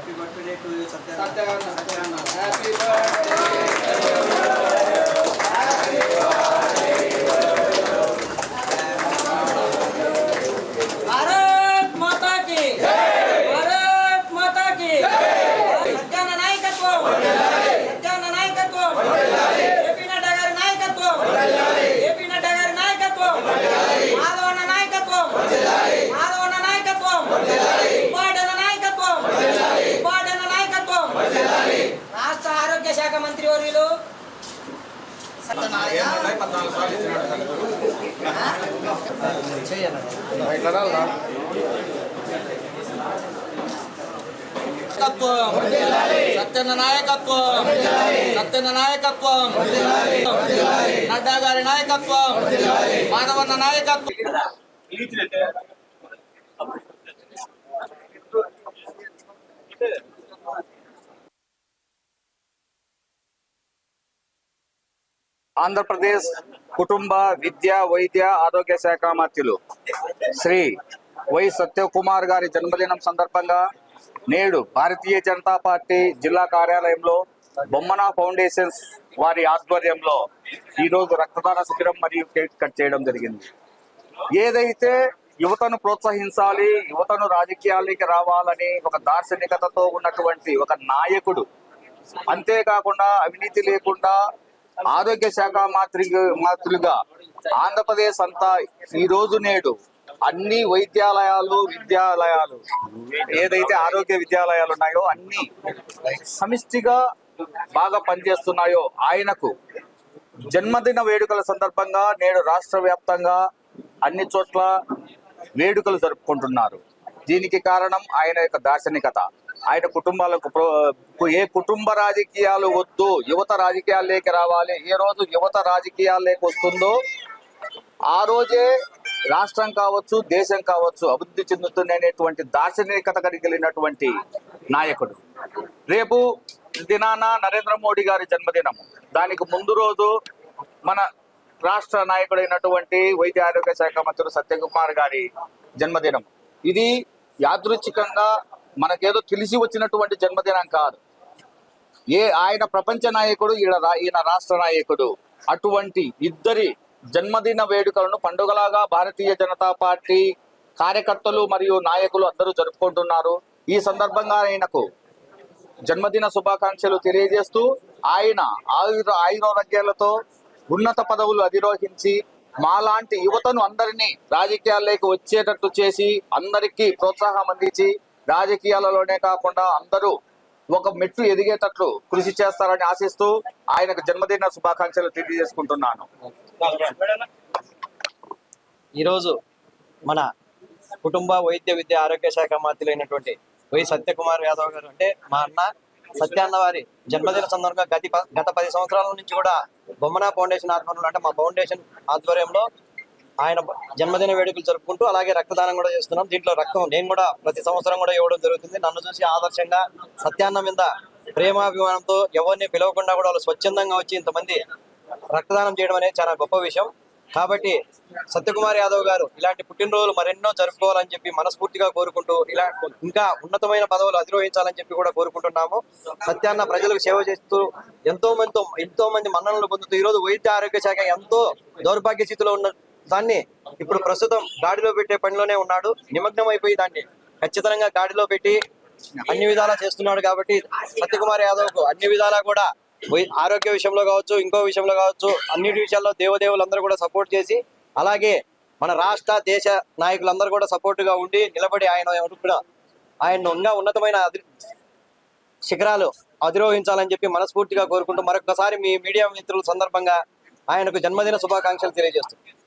Happy birthday to you, Satya. happy birthday. Happy birthday. మంత్రి వర్యులు. నాయకత్వం. సత్యన నాయకత్వం. సత్యన నాయకత్వం. నడ్డా గారి నాయకత్వం. మాధవన్న నాయకత్వం. ఆంధ్రప్రదేశ్ కుటుంబ విద్య వైద్య ఆరోగ్య శాఖ మంత్రులు. శ్రీ వై సత్యకుమార్ గారి జన్మదినం సందర్భంగా నేడు భారతీయ జనతా పార్టీ జిల్లా కార్యాలయంలో బొమ్మన ఫౌండేషన్స్ వారి ఆధ్వర్యంలో ఈరోజు రక్తదాన శిబిరం మరియు కేక్ కట్ చేయడం జరిగింది. ఏదైతే యువతను ప్రోత్సహించాలి యువతను రాజకీయాలకి రావాలని ఒక దార్శనికతతో ఉన్నటువంటి ఒక నాయకుడు అంతేకాకుండా అవినీతి లేకుండా ఆరోగ్య శాఖ మాతృ మాతృగా ఆంధ్రప్రదేశ్ అంతా ఈ రోజు నేడు అన్ని వైద్యాలయాలు విద్యాలయాలు ఏదైతే ఆరోగ్య విద్యాలయాలు ఉన్నాయో అన్ని సమిష్టిగా బాగా పనిచేస్తున్నాయో ఆయనకు జన్మదిన వేడుకల సందర్భంగా నేడు రాష్ట్ర వ్యాప్తంగా అన్ని చోట్ల వేడుకలు జరుపుకుంటున్నారు. దీనికి కారణం ఆయన యొక్క దార్శనికత. ఆయన కుటుంబాలకు ఏ కుటుంబ రాజకీయాలు వద్దు యువత రాజకీయాల్లోకి రావాలి. ఏ రోజు యువత రాజకీయాల్లోకి వస్తుందో ఆ రోజే రాష్ట్రం కావచ్చు దేశం కావచ్చు అభివృద్ధి చెందుతుందనేటువంటి దార్శనికత కలిగినటువంటి నాయకుడు. రేపు దినాన నరేంద్ర మోడీ గారి జన్మదినం. దానికి ముందు రోజు మన రాష్ట్ర నాయకుడైనటువంటి వైద్య ఆరోగ్య శాఖ మంత్రి సత్యకుమార్ గారి జన్మదినం. ఇది యాదృచ్ఛికంగా మనకేదో తెలిసి వచ్చినటువంటి జన్మదినం కాదు. ఏ ఆయన ప్రపంచ నాయకుడు ఈయన ఈయన రాష్ట్ర నాయకుడు అటువంటి ఇద్దరి జన్మదిన వేడుకలను పండుగలాగా భారతీయ జనతా పార్టీ కార్యకర్తలు మరియు నాయకులు అందరూ జరుపుకుంటున్నారు. ఈ సందర్భంగా ఆయనకు జన్మదిన శుభాకాంక్షలు తెలియజేస్తూ ఆయన ఆయుర ఆయురోగ్యాలతో ఉన్నత పదవులు అధిరోహించి మాలాంటి యువతను అందరినీ రాజకీయాల్లోకి వచ్చేటట్టు చేసి అందరికీ ప్రోత్సాహం అందించి రాజకీయాలలోనే కాకుండా అందరూ ఒక మెట్టు ఎదిగేటట్లు కృషి చేస్తారని ఆశిస్తూ ఆయనకు జన్మదిన శుభాకాంక్షలు తెలియజేసుకుంటున్నాను. ఈరోజు మన కుటుంబ వైద్య విద్య ఆరోగ్య శాఖ మంత్రులైనటువంటి వై సత్యకుమార్ యాదవ్ గారు అంటే మా అన్న సత్యాన్న వారి జన్మదిన సందర్భంగా గత గత పది సంవత్సరాల నుంచి కూడా బొమ్మన ఫౌండేషన్ ఆధ్వర్యంలో అంటే మా ఫౌండేషన్ ఆధ్వర్యంలో ఆయన జన్మదిన వేడుకలు జరుపుకుంటూ అలాగే రక్తదానం కూడా చేస్తున్నాం. దీంట్లో రక్తం నేను కూడా ప్రతి సంవత్సరం కూడా ఇవ్వడం జరుగుతుంది. నన్ను చూసి ఆదర్శంగా సత్యాన్న మీద ప్రేమాభిమానంతో ఎవరిని పిలవకుండా కూడా వాళ్ళు స్వచ్ఛందంగా వచ్చి ఇంతమంది రక్తదానం చేయడం అనేది చాలా గొప్ప విషయం. కాబట్టి సత్యకుమార్ యాదవ్ గారు ఇలాంటి పుట్టినరోజులు మరెన్నో జరుపుకోవాలని చెప్పి మనస్ఫూర్తిగా కోరుకుంటూ ఇలా ఇంకా ఉన్నతమైన పదవులు అధిరోహించాలని చెప్పి కూడా కోరుకుంటున్నాము. సత్యాన్న ప్రజలకు సేవ చేస్తూ ఎంతో మందితో ఎంతో మంది మన్ననలు పొందుతూ ఈ రోజు వైద్య ఆరోగ్య శాఖ ఎంతో దౌర్భాగ్య స్థితిలో ఉన్న దాన్ని ఇప్పుడు ప్రస్తుతం గాడిలో పెట్టే పనిలోనే ఉన్నాడు. నిమగ్నం అయిపోయి దాన్ని ఖచ్చితంగా గాడిలో పెట్టి అన్ని విధాలా చేస్తున్నాడు కాబట్టి సత్యకుమార్ యాదవ్కు అన్ని విధాలా కూడా ఆరోగ్య విషయంలో కావచ్చు ఇంకో విషయంలో కావచ్చు అన్నిటి విషయాల్లో దేవదేవులందరూ కూడా సపోర్ట్ చేసి అలాగే మన రాష్ట్ర దేశ నాయకులందరూ కూడా సపోర్ట్గా ఉండి నిలబడి ఆయన కూడా ఆయన ఇంకా ఉన్నతమైన శిఖరాలు అధిరోహించాలని చెప్పి మనస్ఫూర్తిగా కోరుకుంటూ మరొకసారి మీ మీడియా మిత్రుల సందర్భంగా ఆయనకు జన్మదిన శుభాకాంక్షలు తెలియజేస్తున్నాను.